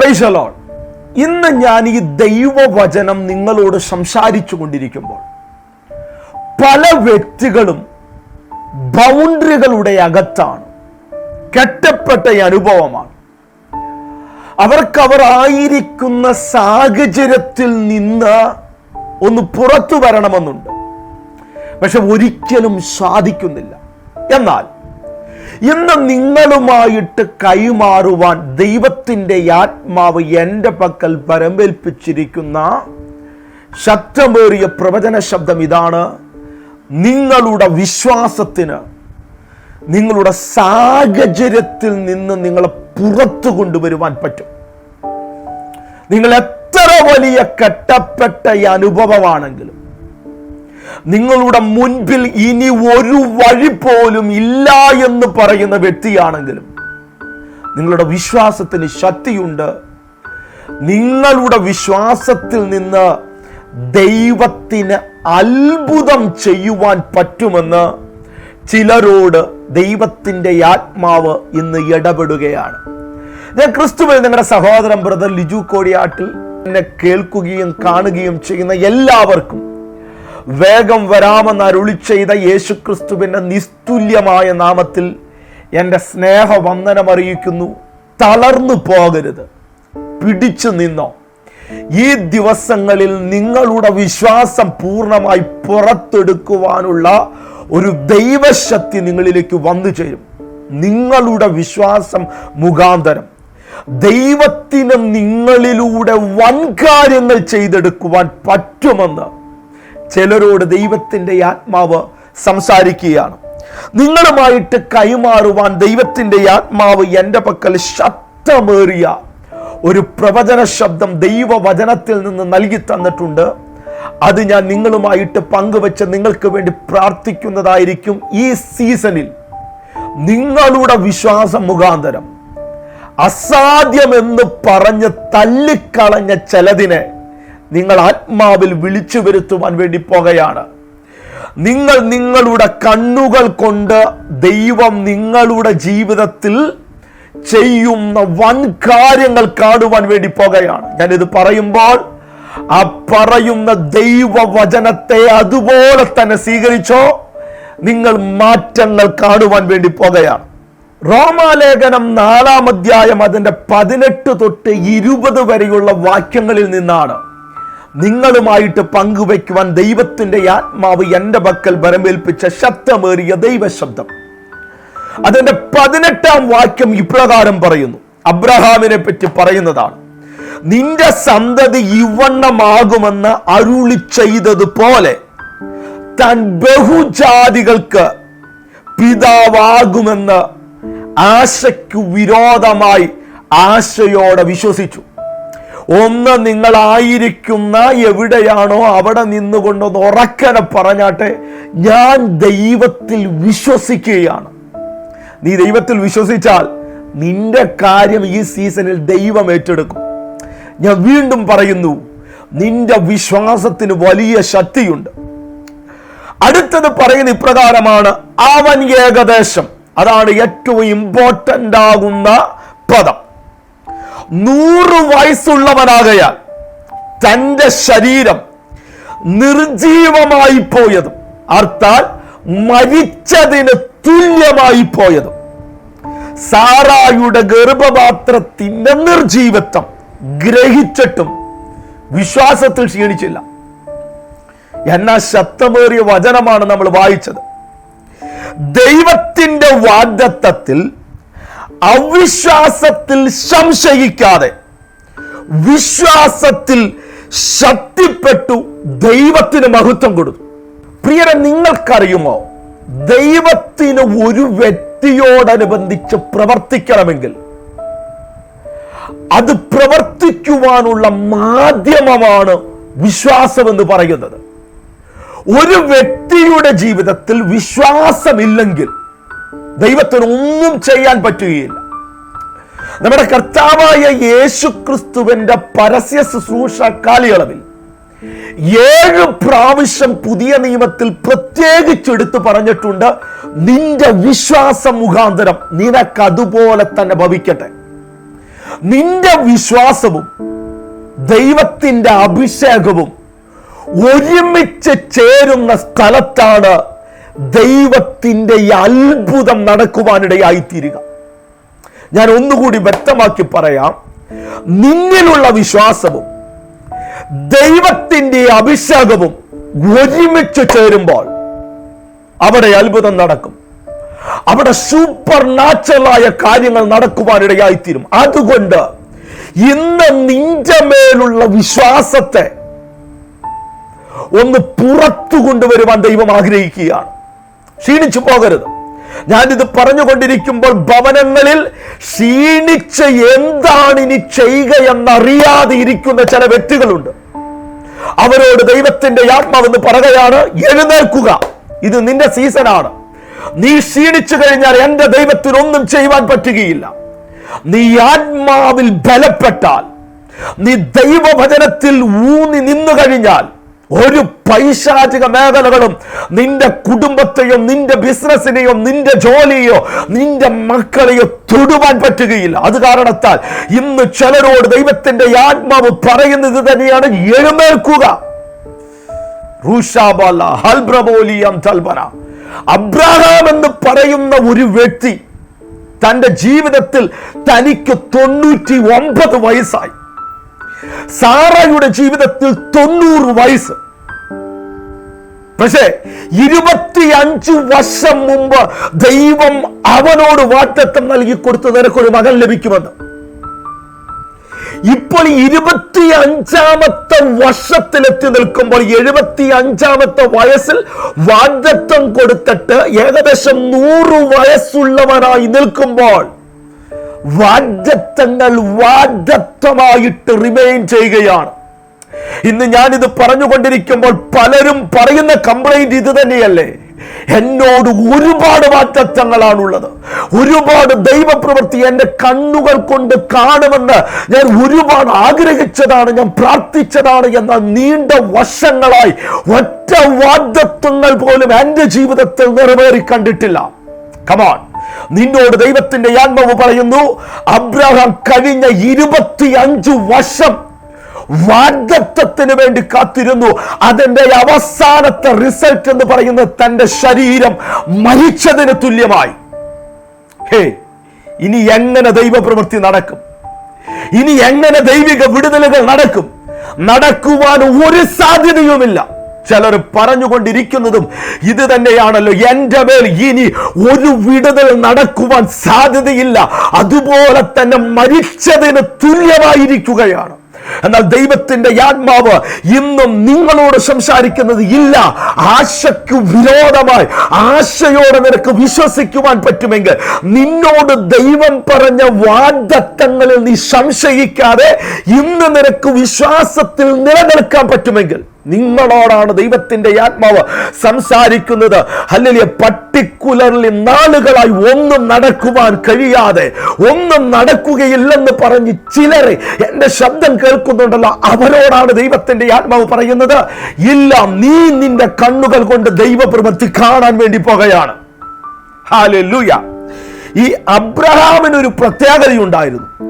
പ്രൈസലോൺ ഇന്ന് ഞാൻ ഈ ദൈവവചനം നിങ്ങളോട് സംസാരിച്ചു കൊണ്ടിരിക്കുമ്പോൾ പല വ്യക്തികളും ബൗണ്ടറികളുടെ അകത്താണ്. കെട്ടപ്പെട്ട അനുഭവമാണ്. അവർക്കവർ അവർ ആയിരിക്കുന്ന സാഹചര്യത്തിൽ നിന്ന് ഒന്ന് പുറത്തു വരണമെന്നുണ്ട്. പക്ഷെ ഒരിക്കലും സാധിക്കുന്നില്ല. എന്നാൽ ഇന്ന് നിങ്ങളുമായിട്ട് കൈമാറുവാൻ ദൈവത്തിന്റെ ആത്മാവ് എന്റെ പക്കൽ പരമേൽപ്പിച്ചിരിക്കുന്ന ശക്തമേറിയ പ്രവചന ശബ്ദം ഇതാണ്. നിങ്ങളുടെ വിശ്വാസത്തിന് നിങ്ങളുടെ സാഹചര്യത്തിൽ നിന്ന് നിങ്ങളെ പുറത്തു കൊണ്ടുവരുവാൻ പറ്റും. നിങ്ങൾ എത്ര വലിയ കെട്ടപ്പെട്ട ഈ അനുഭവമാണെങ്കിലും നിങ്ങളുടെ മുൻപിൽ ഇനി ഒരു വഴി പോലും ഇല്ല എന്ന് പറയുന്ന വ്യക്തിയാണെങ്കിലും നിങ്ങളുടെ വിശ്വാസത്തിന് ശക്തിയുണ്ട്. നിങ്ങളുടെ വിശ്വാസത്തിൽ നിന്ന് ദൈവത്തിന് അത്ഭുതം ചെയ്യുവാൻ പറ്റുമെന്ന് ചിലരോട് ദൈവത്തിന്റെ ആത്മാവ് ഇന്ന് ഇടപെടുകയാണ്. ഞാൻ ക്രിസ്തുവിൽ നിങ്ങളുടെ സഹോദരൻ ബ്രദർ ലിജു കോടിയാട്ടിൽ എന്നെ കേൾക്കുകയും കാണുകയും ചെയ്യുന്ന എല്ലാവർക്കും വേഗം വരാമെന്ന് അരുളി ചെയ്ത യേശു ക്രിസ്തുവിന്റെ നിസ്തുല്യമായ നാമത്തിൽ എന്റെ സ്നേഹവന്ദനം അറിയിക്കുന്നു. തളർന്നു പോകരുത്. പിടിച്ചു നിന്നോ. ഈ ദിവസങ്ങളിൽ നിങ്ങളുടെ വിശ്വാസം പൂർണമായി പുറത്തെടുക്കുവാനുള്ള ഒരു ദൈവശക്തി നിങ്ങളിലേക്ക് വന്നു ചേരും. നിങ്ങളുടെ വിശ്വാസം മുഖാന്തരം. ദൈവത്തിന് നിങ്ങളിലൂടെ വൻ കാര്യങ്ങൾ ചെയ്തെടുക്കുവാൻ പറ്റുമെന്ന് ചിലരോട് ദൈവത്തിന്റെ ആത്മാവ് സംസാരിക്കുകയാണ്. നിങ്ങളുമായിട്ട് കൈമാറുവാൻ ദൈവത്തിന്റെ ആത്മാവ് എന്റെ പക്കൽ ശക്തമേറിയ ഒരു പ്രവചന ശബ്ദം ദൈവവചനത്തിൽ നിന്ന് നൽകി തന്നിട്ടുണ്ട്. അത് ഞാൻ നിങ്ങളുമായിട്ട് പങ്കുവെച്ച് നിങ്ങൾക്ക് വേണ്ടി പ്രാർത്ഥിക്കുന്നതായിരിക്കും ഈ സീസണിൽ. നിങ്ങളുടെ വിശ്വാസം മുഖാന്തരം. അസാധ്യമെന്ന് പറഞ്ഞ് തല്ലിക്കളഞ്ഞ ചിലതിനെ നിങ്ങൾ ആത്മാവിൽ വിളിച്ചു വരുത്തുവാൻ വേണ്ടി പോകുകയാണ് നിങ്ങൾ നിങ്ങളുടെ കണ്ണുകൾ കൊണ്ട് ദൈവം നിങ്ങളുടെ ജീവിതത്തിൽ ചെയ്യുന്ന വൻ കാര്യങ്ങൾ കാണുവാൻ വേണ്ടി പോകുകയാണ് ഞാനിത് പറയുമ്പോൾ ആ പറയുന്ന ദൈവവചനത്തെ അതുപോലെ തന്നെ സ്വീകരിച്ചോ നിങ്ങൾ മാറ്റങ്ങൾ കാണുവാൻ വേണ്ടി പോകുകയാണ് റോമാലേഖനം നാലാം അധ്യായം അതിന്റെ പതിനെട്ട് തൊട്ട് ഇരുപത് വരെയുള്ള വാക്യങ്ങളിൽ നിന്നാണ് നിങ്ങളുമായിട്ട് പങ്കുവയ്ക്കുവാൻ ദൈവത്തിന്റെ ആത്മാവ് എന്റെ പക്കൽ വരമേൽപ്പിച്ച ശബ്ദമേറിയ ദൈവശബ്ദം. അതിന്റെ പതിനെട്ടാം വാക്യം ഇപ്രകാരം പറയുന്നു. അബ്രഹാമിനെ പറ്റി പറയുന്നതാണ്. നിന്റെ സന്തതി ഇവണ്ണമാകുമെന്ന് അരുളി ചെയ്തതുപോലെ താൻ ബഹുജാതികൾക്ക് പിതാവാകുമെന്ന് ആശയ്ക്കു വിരോധമായി ആശയോടെ വിശ്വസിച്ചു. ഒന്ന് നിങ്ങളായിരിക്കുന്ന എവിടെയാണോ അവിടെ നിന്നുകൊണ്ടൊന്ന് ഉറക്കനെ പറഞ്ഞാട്ടെ ഞാൻ ദൈവത്തിൽ വിശ്വസിക്കുകയാണ്. നീ ദൈവത്തിൽ വിശ്വസിച്ചാൽ നിന്റെ കാര്യം ഈ സീസണിൽ ദൈവം ഏറ്റെടുക്കും. ഞാൻ വീണ്ടും പറയുന്നു നിന്റെ വിശ്വാസത്തിന് വലിയ ശക്തിയുണ്ട്. അടുത്തത് പറയുന്ന ഇപ്രകാരമാണ് അവൻ ഏകദേശം. അതാണ് ഏറ്റവും ഇമ്പോർട്ടന്റ് ആകുന്ന പദം. നൂറ് വയസ്സുള്ളവനാകയാൽ തന്റെ ശരീരം നിർജീവമായി പോയതും അർത്ഥാൽ മരിച്ചതിന് തുല്യമായി പോയതും. സാറായുടെ ഗർഭപാത്രത്തിന്റെ നിർജീവത്വം ഗ്രഹിച്ചിട്ടും വിശ്വാസത്തിൽ ക്ഷീണിച്ചില്ല. എന്നാ ശക്തമേറിയ വചനമാണ് നമ്മൾ വായിച്ചത്. ദൈവത്തിന്റെ വാഗ്ദത്തത്തിൽ അവിശ്വാസത്തിൽ സംശയിക്കാതെ വിശ്വാസത്തിൽ ശക്തിപ്പെട്ടു ദൈവത്തിന് മഹത്വം കൊടുത്തു. പ്രിയരെ നിങ്ങൾക്കറിയുമോ? ദൈവത്തിന് ഒരു വ്യക്തിയോടനുബന്ധിച്ച് പ്രവർത്തിക്കണമെങ്കിൽ അത് പ്രവർത്തിക്കുവാനുള്ള മാധ്യമമാണ് വിശ്വാസം എന്ന് പറയുന്നത്. ഒരു വ്യക്തിയുടെ ജീവിതത്തിൽ വിശ്വാസമില്ലെങ്കിൽ ദൈവത്തിന് ഒന്നും ചെയ്യാൻ പറ്റുകയില്ല. നമ്മുടെ കർത്താവായ യേശു ക്രിസ്തുവിന്റെ പരസ്യ ശുശ്രൂഷ കാലയളവിൽ ഏഴ് പ്രാവശ്യം പുതിയ നിയമത്തിൽ പ്രത്യേകിച്ച് എടുത്തു പറഞ്ഞിട്ടുണ്ട് നിന്റെ വിശ്വാസം മുഖാന്തരം നിനക്ക് അതുപോലെ തന്നെ ഭവിക്കട്ടെ. നിന്റെ വിശ്വാസവും ദൈവത്തിന്റെ അഭിഷേകവും ഒരുമിച്ച് ചേരുന്ന സ്ഥലത്താണ് ദൈവത്തിന്റെ ഈ അത്ഭുതം നടക്കുവാനിടയായിത്തീരുക. ഞാൻ ഒന്നുകൂടി വ്യക്തമാക്കി പറയാം. നിന്നിലുള്ള വിശ്വാസവും ദൈവത്തിന്റെ അഭിഷേകവും ഒരുമിച്ച് ചേരുമ്പോൾ അവിടെ അത്ഭുതം നടക്കും. അവിടെ സൂപ്പർ നാച്ചുറലായ കാര്യങ്ങൾ നടക്കുവാനിടയായിത്തീരും. അതുകൊണ്ട് ഇന്ന് നിന്റെ മേലുള്ള വിശ്വാസത്തെ ഒന്ന് പുറത്തു കൊണ്ടുവരുവാൻ ദൈവം ആഗ്രഹിക്കുകയാണ്. ക്ഷീണിച്ചു പോകരുത്. ഞാനിത് പറഞ്ഞുകൊണ്ടിരിക്കുമ്പോൾ ഭവനങ്ങളിൽ ക്ഷീണിച്ച് എന്താണ് ഇനി ചെയ്യുക എന്നറിയാതെ ഇരിക്കുന്ന ചില വ്യക്തികളുണ്ട്. അവരോട് ദൈവത്തിന്റെ ആത്മാവെന്ന് പറയുകയാണ് എഴുന്നേൽക്കുക. ഇത് നിന്റെ സീസണാണ്. നീ ക്ഷീണിച്ചു കഴിഞ്ഞാൽ എന്റെ ദൈവത്തിനൊന്നും ചെയ്യുവാൻ പറ്റുകയില്ല. നീ ആത്മാവിൽ ബലപ്പെട്ടാൽ നീ ദൈവഭജനത്തിൽ ഊന്നി നിന്നു കഴിഞ്ഞാൽ ഒരു പൈശാചിക മേഖലകളും നിന്റെ കുടുംബത്തെയും നിന്റെ ബിസിനസ്സിനെയോ നിന്റെ ജോലിയോ നിന്റെ മക്കളെയോ തൊടുവാൻ പറ്റുകയില്ല. അത് കാരണത്താൽ ഇന്ന് ചിലരോട് ദൈവത്തിന്റെ ആത്മാവ് പറയുന്നത് തന്നെയാണ് എഴുന്നേൽക്കുക. അബ്രഹാം എന്ന് പറയുന്ന ഒരു വ്യക്തി തന്റെ ജീവിതത്തിൽ തനിക്ക് തൊണ്ണൂറ്റി ഒമ്പത് വയസ്സായി. സാറയുടെ ജീവിതത്തിൽ തൊണ്ണൂറ് വയസ്സ്. പക്ഷേ ഇരുപത്തിയഞ്ചു വർഷം മുമ്പ് ദൈവം അവനോട് വാറ്റത്തം നൽകി കൊടുത്തു നിനക്കൊരു മകൻ ലഭിക്കുമെന്ന്. ഇപ്പോൾ ഇരുപത്തി അഞ്ചാമത്തെ വർഷത്തിലെത്തി നിൽക്കുമ്പോൾ എഴുപത്തി അഞ്ചാമത്തെ വയസ്സിൽ വാഗ്ദത്വം കൊടുത്തിട്ട് ഏകദേശം നൂറ് വയസ്സുള്ളവനായി നിൽക്കുമ്പോൾ വാഗ്ദത്തങ്ങൾ വാഗ്ദത്വമായിട്ട് റിമെയിൻ ചെയ്യുകയാണ്. ഇന്ന് ഞാനിത് പറഞ്ഞുകൊണ്ടിരിക്കുമ്പോൾ പലരും പറയുന്ന കംപ്ലൈന്റ് ഇത് തന്നെയല്ലേ? എന്നോട് ഒരുപാട് വാറ്റത്വങ്ങളാണുള്ളത് ഒരുപാട് ദൈവപ്രവൃത്തി എന്റെ കണ്ണുകൾ കൊണ്ട് കാണുമെന്ന് ഞാൻ ഒരുപാട് ആഗ്രഹിച്ചതാണ് ഞാൻ പ്രാർത്ഥിച്ചതാണ് എന്ന നീണ്ട വർഷങ്ങളായി ഒറ്റ വാഗ്ദത്വങ്ങൾ പോലും എന്റെ ജീവിതത്തിൽ നിറവേറി കണ്ടിട്ടില്ല. കമാൺ നിന്നോട് ദൈവത്തിന്റെ ആത്മാവ് പറയുന്നു അബ്രഹാം കഴിഞ്ഞ ഇരുപത്തി അഞ്ചു വർഷം വാഗ്ദത്വത്തിന് വേണ്ടി കാത്തിരുന്നു. അതിന്റെ അവസാനത്തെ റിസൾട്ട് എന്ന് പറയുന്നത് തന്റെ ശരീരം മരിച്ചതിന് തുല്യമായി. ഹേ ഇനി എങ്ങനെ ദൈവപ്രവൃത്തി നടക്കും? ഇനി എങ്ങനെ ദൈവിക വിടുതലുകൾ നടക്കും? നടക്കുവാൻ ഒരു സാധ്യതയുമില്ല. ചിലർ പറഞ്ഞുകൊണ്ടിരിക്കുന്നതും ഇത് തന്നെയാണല്ലോ. എന്റെ മേൽ ഇനി ഒരു വിടുതൽ നടക്കുവാൻ സാധ്യതയില്ല. അതുപോലെ തന്നെ മരിച്ചതിന് തുല്യമായിരിക്കുകയാണ്. എന്നാൽ ദൈവത്തിന്റെ ആത്മാവ് ഇന്നും നിങ്ങളോട് സംസാരിക്കുന്നത് ഇല്ല. ആശയ്ക്ക് വിരോധമായി ആശയോടെ നിനക്ക് വിശ്വസിക്കുവാൻ പറ്റുമെങ്കിൽ നിന്നോട് ദൈവം പറഞ്ഞ വാഗ്ദത്തങ്ങളിൽ നീ സംശയിക്കാതെ ഇന്ന് നിനക്ക് വിശ്വാസത്തിൽ നിലനിൽക്കാൻ പറ്റുമെങ്കിൽ നിങ്ങളോടാണ് ദൈവത്തിന്റെ ആത്മാവ് സംസാരിക്കുന്നത്. അല്ലെങ്കിൽ പർട്ടിക്കുലർലി നാളുകളായി ഒന്നും നടക്കുവാൻ കഴിയാതെ ഒന്നും നടക്കുകയില്ലെന്ന് പറഞ്ഞ് ചിലരെ എന്റെ ശബ്ദം കേൾക്കുന്നുണ്ടല്ലോ. അവരോടാണ് ദൈവത്തിന്റെ ആത്മാവ് പറയുന്നത്. ഇല്ല നീ നിന്റെ കണ്ണുകൾ കൊണ്ട് ദൈവപ്രവൃത്തി കാണാൻ വേണ്ടി പോകുകയാണ്. ഹാലൂയ ഈ അബ്രഹാമിന് ഒരു പ്രത്യേകതയുണ്ടായിരുന്നു.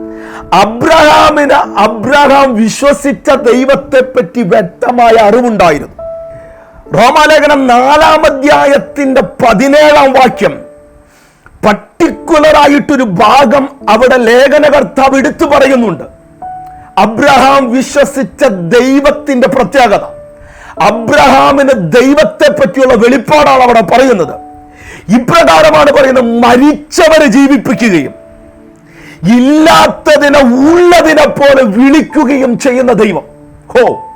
അബ്രഹാമിന് അബ്രഹാം വിശ്വസിച്ച ദൈവത്തെ പറ്റി വ്യക്തമായ അറിവുണ്ടായിരുന്നു. റോമാലേഖനം നാലാം അധ്യായത്തിന്റെ പതിനേഴാം വാക്യം പർട്ടിക്കുലറായിട്ടൊരു ഭാഗം അവിടെ ലേഖനകർത്താവ് എടുത്തു പറയുന്നുണ്ട്. അബ്രഹാം വിശ്വസിച്ച ദൈവത്തിന്റെ പ്രത്യേകത അബ്രഹാമിന് ദൈവത്തെ പറ്റിയുള്ള വെളിപ്പാടാണ് അവിടെ പറയുന്നത്. ഇപ്രകാരമാണ് പറയുന്നത് മരിച്ചവരെ ജീവിപ്പിക്കുകയും ഇല്ലാത്തതിനെ ഉള്ളതിനെ പോലെ വിളിക്കുകയും ചെയ്യുന്ന ദൈവം. ഹോ.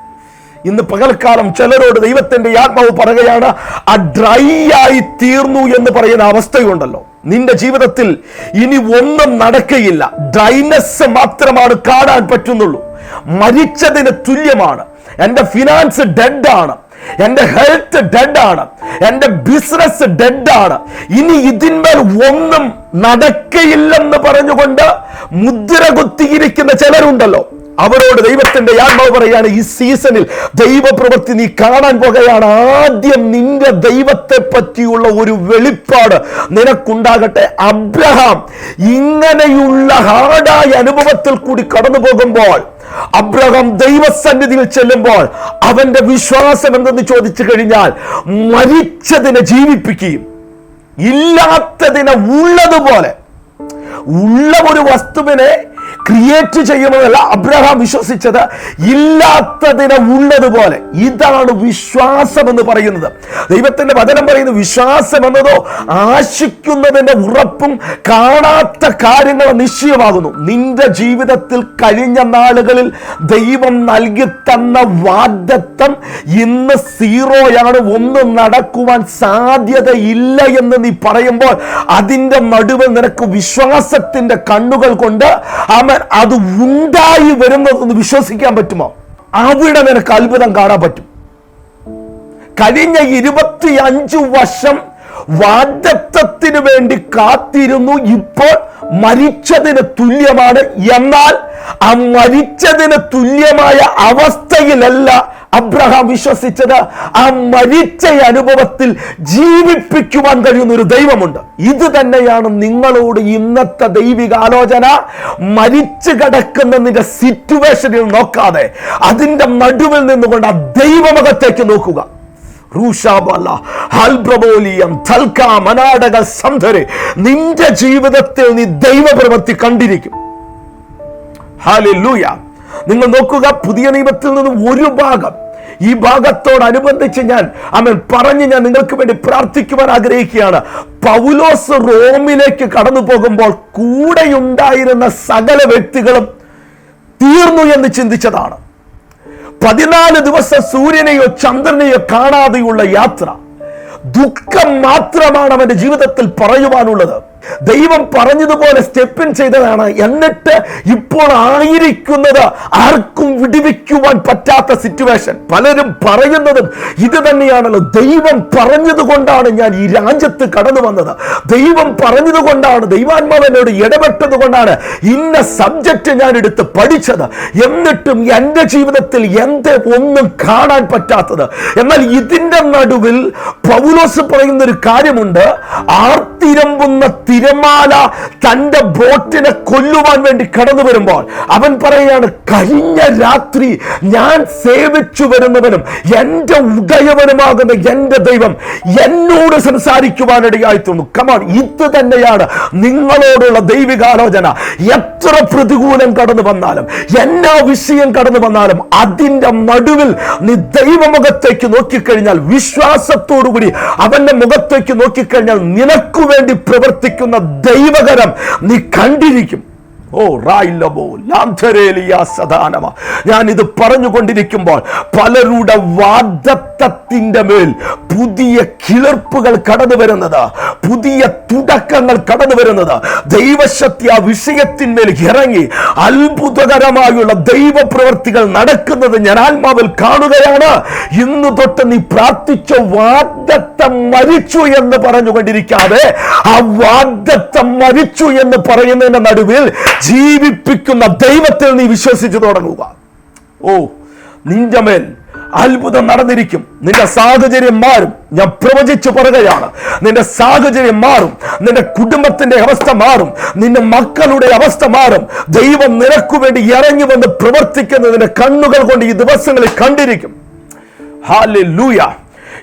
ഇന്ന് പകൽക്കാലം ചിലരോട് ദൈവത്തിന്റെ ആത്മാവ് പറയുകയാണ് ആ ഡ്രൈ ആയി തീർന്നു എന്ന് പറയുന്ന അവസ്ഥയുണ്ടല്ലോ. നിന്റെ ജീവിതത്തിൽ ഇനി ഒന്നും നടക്കയില്ല. ഡ്രൈനെസ് മാത്രമാണ് കാണാൻ പറ്റുന്നുള്ളൂ. മരിച്ചതിന് തുല്യമാണ്. എന്റെ ഫിനാൻസ് ഡെഡ് ആണ്. എന്റെ ഹെൽത്ത് ഡെഡ് ആണ്. എന്റെ ബിസിനസ് ഡെഡ് ആണ്. ഇനി ഇതിന്മേൽ ഒന്നും നടക്കയില്ലെന്ന് പറഞ്ഞുകൊണ്ട് മുദ്ര കുത്തിയിരിക്കുന്ന ചിലരുണ്ടല്ലോ. അവരോട് ദൈവത്തിന്റെ ആത്മാവ് പറയാണ് ഈ സീസണിൽ ദൈവപ്രവൃത്തി നീ കാണാൻ പോകുകയാണ്. ആദ്യം നിന്റെ ദൈവത്തെ പറ്റിയുള്ള ഒരു വെളിപ്പാട് നിനക്കുണ്ടാകട്ടെ. അബ്രഹാം ഇങ്ങനെയുള്ള ഹാർഡായ അനുഭവത്തിൽ കൂടി കടന്നു പോകുമ്പോൾ അബ്രഹാം ദൈവസന്നിധിയിൽ ചെല്ലുമ്പോൾ അവന്റെ വിശ്വാസം എന്തെന്ന് ചോദിച്ചു കഴിഞ്ഞാൽ മരിച്ചതിനെ ജീവിപ്പിക്കുകയും ഇല്ലാത്തതിനെ ഉള്ളതുപോലെ ഉള്ള ഒരു വസ്തുവിനെ ക്രിയേറ്റ് ചെയ്യുമെന്നല്ല അബ്രഹാം വിശ്വസിച്ചത്. ഇല്ലാത്തതിനെ ഉള്ളതുപോലെ. ഇതാണ് വിശ്വാസം എന്ന് പറയുന്നത്. ദൈവത്തിന്റെ വചനം പറയുന്ന വിശ്വാസം എന്നതോ ആശിക്കുന്നതിന്റെ ഉറപ്പും കാണാത്ത കാര്യങ്ങൾ നിശ്ചയമാകുന്നു. നിന്റെ ജീവിതത്തിൽ കഴിഞ്ഞ നാളുകളിൽ ദൈവം നൽകി തന്ന വാഗ്ദത്തം ഇന്ന് സീറോയാണ്. ഒന്നും നടക്കുവാൻ സാധ്യതയില്ല എന്ന് നീ പറയുമ്പോൾ അതിന്റെ നടുവ് നിനക്ക് വിശ്വാസത്തിന്റെ കണ്ണുകൾ കൊണ്ട് അവൻ അത് ഉണ്ടായി വരുന്നതെന്ന് വിശ്വസിക്കാൻ പറ്റുമോ? അവിടെ നിനക്ക് അത്ഭുതം കാണാൻ പറ്റും. കഴിഞ്ഞ ഇരുപത്തി അഞ്ചു വർഷം വാഗ്ദത്തത്തിന് വേണ്ടി കാത്തിരുന്നു ഇപ്പോൾ മരിച്ചതിന് തുല്യമാണ്. എന്നാൽ ആ മരിച്ചതിന് തുല്യമായ അവസ്ഥയിലല്ല അബ്രഹാം വിശ്വസിച്ചത്. ആ മരിച്ച അനുഭവത്തിൽ ജീവിപ്പിക്കുവാൻ കഴിയുന്ന ഒരു ദൈവമുണ്ട്. ഇത് തന്നെയാണ് നിങ്ങളോട് ഇന്നത്തെ ദൈവിക ആലോചന. മരിച്ചു കിടക്കുന്ന നിന്റെ സിറ്റുവേഷനിൽ നോക്കാതെ അതിന്റെ നടുവിൽ നിന്നുകൊണ്ട് ആ ദൈവമുഖത്തേക്ക് നോക്കുക. നിന്റെ ജീവിതത്തിൽ നീ ദൈവപ്രവൃത്തി കണ്ടിരിക്കും. ഹാലൂയ നിങ്ങൾ നോക്കുക പുതിയ നിയമത്തിൽ നിന്ന് ഒരു ഭാഗം. ഈ ഭാഗത്തോടനുബന്ധിച്ച് ഞാൻ അമൻ പറഞ്ഞ് ഞാൻ നിങ്ങൾക്ക് വേണ്ടി പ്രാർത്ഥിക്കുവാൻ ആഗ്രഹിക്കുകയാണ്. പൗലോസ് റോമിലേക്ക് കടന്നു പോകുമ്പോൾ കൂടെയുണ്ടായിരുന്ന സകല വ്യക്തികളും തീർന്നു എന്ന് ചിന്തിച്ചതാണ്. പതിനാല് ദിവസം സൂര്യനെയോ ചന്ദ്രനെയോ കാണാതെയുള്ള യാത്ര ദുഃഖം മാത്രമാണ് അവന്റെ ജീവിതത്തിൽ പറയുവാനുള്ളത്. ദൈവം പറഞ്ഞതുപോലെ സ്റ്റെപ്പിൻ ചെയ്തതാണ്. എന്നിട്ട് ഇപ്പോൾ ആയിരിക്കുന്നത് ആർക്കും വിടുവിക്കുവാൻ പറ്റാത്ത സിറ്റുവേഷൻ പലരും പറയുന്നതും ഇത് തന്നെയാണല്ലോ. ദൈവം പറഞ്ഞതുകൊണ്ടാണ് ഞാൻ ഈ രാജ്യത്ത് കടന്നു വന്നത്. ദൈവം പറഞ്ഞതുകൊണ്ടാണ് ദൈവാത്മാവ് എന്നോട് ഇടപെട്ടത് കൊണ്ടാണ് ഇന്ന സബ്ജക്റ്റ് ഞാൻ എടുത്ത് പഠിച്ചത്. എന്നിട്ടും എന്റെ ജീവിതത്തിൽ എന്ത് ഒന്നും കാണാൻ പറ്റാത്തത്. എന്നാൽ ഇതിന്റെ നടുവിൽ പൗലോസ് പറയുന്ന ഒരു കാര്യമുണ്ട് ആർത്തിരമ്പുന്ന തിരമാല തന്റെ ബോട്ടിനെ കൊല്ലുവാൻ വേണ്ടി കടന്നു വരുമ്പോൾ അവൻ പറയുകയാണ് കഴിഞ്ഞ രാത്രി ഞാൻ സേവിച്ചു വരുന്നവനും എന്റെ ഉദയവനുമാകുന്ന എന്റെ ദൈവം എന്നോട് സംസാരിക്കുവാനിടയായി തോന്നുന്നു കമാൺ ഇത് തന്നെയാണ് നിങ്ങളോടുള്ള ദൈവികാലോചന. എത്ര പ്രതികൂലം കടന്നു വന്നാലും എന്നാ വിഷയം കടന്നു വന്നാലും അതിന്റെ നടുവിൽ നീ ദൈവമുഖത്തേക്ക് നോക്കിക്കഴിഞ്ഞാൽ വിശ്വാസത്തോടുകൂടി അവന്റെ മുഖത്തേക്ക് നോക്കിക്കഴിഞ്ഞാൽ നിനക്കു വേണ്ടി പ്രവർത്തിക്കുന്ന ദൈവകരം നീ കണ്ടിരിക്കും. ഓ റായില്ലബോ ലാംധരേലിയ സദാനമ. ഞാൻ ഇത് പറഞ്ഞുകൊണ്ടിരിക്കുമ്പോൾ പലരുടെ വാദത്തത്തിന്റെ മേൽ പുതിയ കിളർപ്പുകൾ കടന്നു വരുന്നത്. പുതിയ തുടക്കങ്ങൾ കടന്നു വരുന്നത്. ദൈവശക്തി ആ വിഷയത്തിന്മേൽ ഇറങ്ങി അത്ഭുതകരമായുള്ള ദൈവപ്രവർത്തികൾ നടക്കുന്നത് ഞാൻ ആത്മാവിൽ കാണുകയാണ്. ഇന്ന് തൊട്ട് നീ പ്രാർത്ഥിച്ച വാഗ്ദത്തം മരിച്ചു എന്ന് പറഞ്ഞുകൊണ്ടിരിക്കാതെ ആ വാഗ്ദത്തം മരിച്ചു എന്ന് പറയുന്നതിന്റെ നടുവിൽ ജീവിപ്പിക്കുന്ന ദൈവത്തിൽ നീ വിശ്വസിച്ചു തുടങ്ങുക. ഓ നിന്റെ മേൽ അത്ഭുതം നടന്നിരിക്കും. നിന്റെ സാഹചര്യം മാറും ഞാൻ പ്രവചിച്ചു പറയുകയാണ്. നിന്റെ സാഹചര്യം മാറും നിന്റെ കുടുംബത്തിന്റെ അവസ്ഥ മാറും. നിന്റെ മക്കളുടെ അവസ്ഥ മാറും. ദൈവം നിനക്കു വേണ്ടി ഇറങ്ങി വന്ന് പ്രവർത്തിക്കുന്നതിന്റെ കണ്ണുകൾ കൊണ്ട് ഈ ദിവസങ്ങളിൽ കണ്ടിരിക്കും.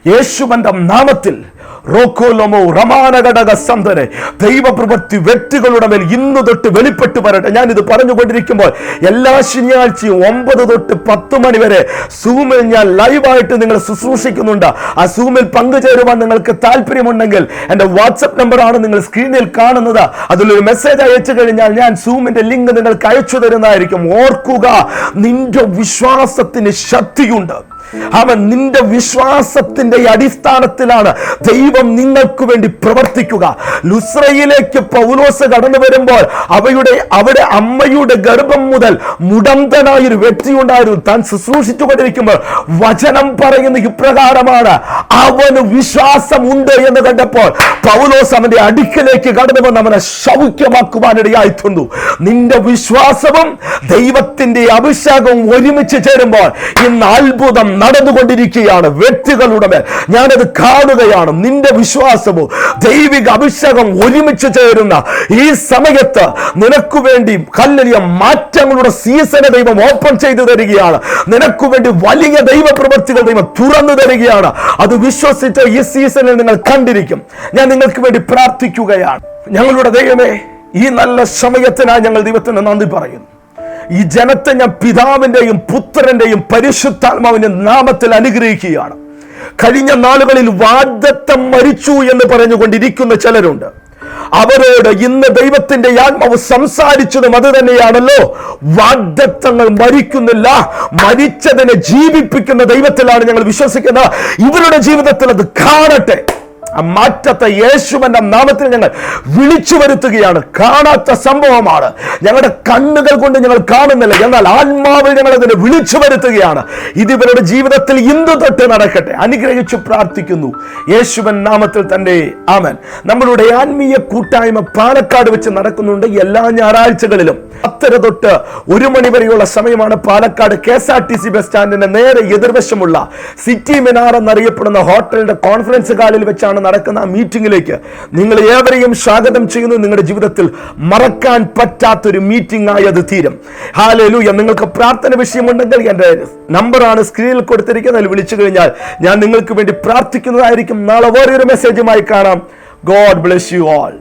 യേശുവന്റെ നാമത്തിൽ റോക്കോലോമോ റമാനഘടക സന്തനെ ദൈവപ്രവൃത്തി വ്യക്തികളുടെ മേൽ ഇന്ന് തൊട്ട് വെളിപ്പെട്ട് വരട്ടെ. ഞാൻ ഇത് പറഞ്ഞുകൊണ്ടിരിക്കുമ്പോൾ എല്ലാ ശനിയാഴ്ചയും ഒമ്പത് തൊട്ട് പത്ത് മണി വരെ സൂമിൽ ഞാൻ ലൈവായിട്ട് നിങ്ങൾ ശുശ്രൂഷിക്കുന്നുണ്ട്. ആ സൂമിൽ പങ്കുചേരുവാൻ നിങ്ങൾക്ക് താല്പര്യമുണ്ടെങ്കിൽ എന്റെ വാട്സപ്പ് നമ്പറാണ് നിങ്ങൾ സ്ക്രീനിൽ കാണുന്നത്. അതിലൊരു മെസ്സേജ് അയച്ചു കഴിഞ്ഞാൽ ഞാൻ സൂമിന്റെ ലിങ്ക് നിങ്ങൾക്ക് അയച്ചു തരുന്നതായിരിക്കും. ഓർക്കുക നിന്റെ വിശ്വാസത്തിന് ശക്തിയുണ്ട്. അവൻ നിന്റെ വിശ്വാസത്തിന്റെ അടിസ്ഥാനത്തിലാണ് ദൈവം നിങ്ങൾക്ക് വേണ്ടി പ്രവർത്തിക്കുക. ലുസ്രയിലേക്ക് പൗലോസ് കടന്നു വരുമ്പോൾ അവയുടെ അവിടെ അമ്മയുടെ ഗർഭം മുതൽ മുടന്തനായി ഒരു വ്യക്തി ഉണ്ടായിരുന്നു താൻ ശുശ്രൂഷിച്ചു കൊണ്ടിരിക്കുമ്പോൾ വചനം പറയുന്ന ഇപ്രകാരമാണ് അവന് വിശ്വാസം ഉണ്ട് എന്ന് കണ്ടപ്പോൾ പൗലോസ് അവന്റെ അടുക്കലേക്ക് കടന്നു വന്ന് അവനെ സൗഖ്യമാക്കുവാനിടയായി തന്നു. നിന്റെ വിശ്വാസവും ദൈവത്തിന്റെ അഭിഷേകവും ഒരുമിച്ച് ചേരുമ്പോൾ ഇന്ന് അത്ഭുതം നടന്നുകൊണ്ടിരിക്കുകയാണ്. വ്യക്തികളുടെ മേൽ ഞാനത് കാണുകയാണ്. നിന്റെ വിശ്വാസവും ദൈവിക അഭിഷേകം ഒരുമിച്ച് ചേരുന്ന ഈ സമയത്ത് നിനക്ക് വേണ്ടി കല്ലലിയ മാറ്റങ്ങളുടെ സീസണ ദൈവം ഓപ്പൺ ചെയ്തു തരികയാണ്. നിനക്ക് വേണ്ടി വലിയ ദൈവ പ്രവൃത്തികൾ ദൈവം തുറന്നു തരികയാണ്. അത് വിശ്വസിച്ച് ഈ സീസണിൽ നിങ്ങൾ കണ്ടിരിക്കും. ഞാൻ നിങ്ങൾക്ക് വേണ്ടി പ്രാർത്ഥിക്കുകയാണ്. ഞങ്ങളുടെ ദൈവമേ ഈ നല്ല സമയത്തിനായി ഞങ്ങൾ ദൈവത്തിന് നന്ദി പറയുന്നു. ഈ ജനത്തെ ഞാൻ പിതാവിന്റെയും പുത്രന്റെയും പരിശുദ്ധാത്മാവിന്റെ നാമത്തിൽ അനുഗ്രഹിക്കുകയാണ്. കഴിഞ്ഞ നാളുകളിൽ വാഗ്ദത്തം മരിച്ചു എന്ന് പറഞ്ഞുകൊണ്ടിരിക്കുന്ന ചിലരുണ്ട്. അവരോട് ഇന്ന് ദൈവത്തിന്റെ ആത്മാവ് സംസാരിച്ചതും അത് തന്നെയാണല്ലോ. വാഗ്ദത്തങ്ങൾ മരിക്കുന്നില്ല മരിച്ചതിനെ ജീവിപ്പിക്കുന്ന ദൈവത്തിലാണ് ഞങ്ങൾ വിശ്വസിക്കുന്നത്. ഇവരുടെ ജീവിതത്തിൽ അത് കാണട്ടെ. ആ മാറ്റത്തെ യേശുവിന്റെ നാമത്തിൽ ഞങ്ങൾ വിളിച്ചു വരുത്തുകയാണ്. കാണാത്ത സംഭവമാണ്. ഞങ്ങളുടെ കണ്ണുകൾ കൊണ്ട് ഞങ്ങൾ കാണുന്നില്ല. എന്നാൽ ആത്മാവിൽ ഞങ്ങൾ അതിനെ വിളിച്ചു വരുത്തുകയാണ്. ഇത് ഇവരുടെ ജീവിതത്തിൽ ഇന്ന് തൊട്ട് നടക്കട്ടെ? അനുഗ്രഹിച്ചു പ്രാർത്ഥിക്കുന്നു. യേശുവൻ നാമത്തിൽ തന്നെ. ആമൻ. നമ്മളുടെ ആത്മീയ കൂട്ടായ്മ പാലക്കാട് വെച്ച് നടക്കുന്നുണ്ട് എല്ലാ ഞായറാഴ്ചകളിലും. പത്തര തൊട്ട് ഒരു മണി വരെയുള്ള സമയമാണ് Palakkad K S R T C bus സ്റ്റാൻഡിന്റെ നേരെ എതിർവശമുള്ള സിറ്റി മിനാർ എന്നറിയപ്പെടുന്ന ഹോട്ടലിന്റെ കോൺഫറൻസ് ഹാളിൽ വെച്ചാണ് നടക്കുന്ന ആ മീറ്റിംഗിലേക്ക് നിങ്ങൾ ഏവരെയും സ്വാഗതം ചെയ്യുന്നു. നിങ്ങളുടെ ജീവിതത്തിൽ മറക്കാൻ പറ്റാത്തൊരു മീറ്റിംഗ് ആയി അത് തീരും. ഹാലലൂയ നിങ്ങൾക്ക് പ്രാർത്ഥന വിഷയമുണ്ടെങ്കിൽ എന്റെ നമ്പറാണ് സ്ക്രീനിൽ കൊടുത്തിരിക്കുന്നത്. അതിൽ വിളിച്ചു കഴിഞ്ഞാൽ ഞാൻ നിങ്ങൾക്ക് വേണ്ടി പ്രാർത്ഥിക്കുന്നതായിരിക്കും. നാളെ വേറൊരു മെസ്സേജുമായി കാണാം. God bless you all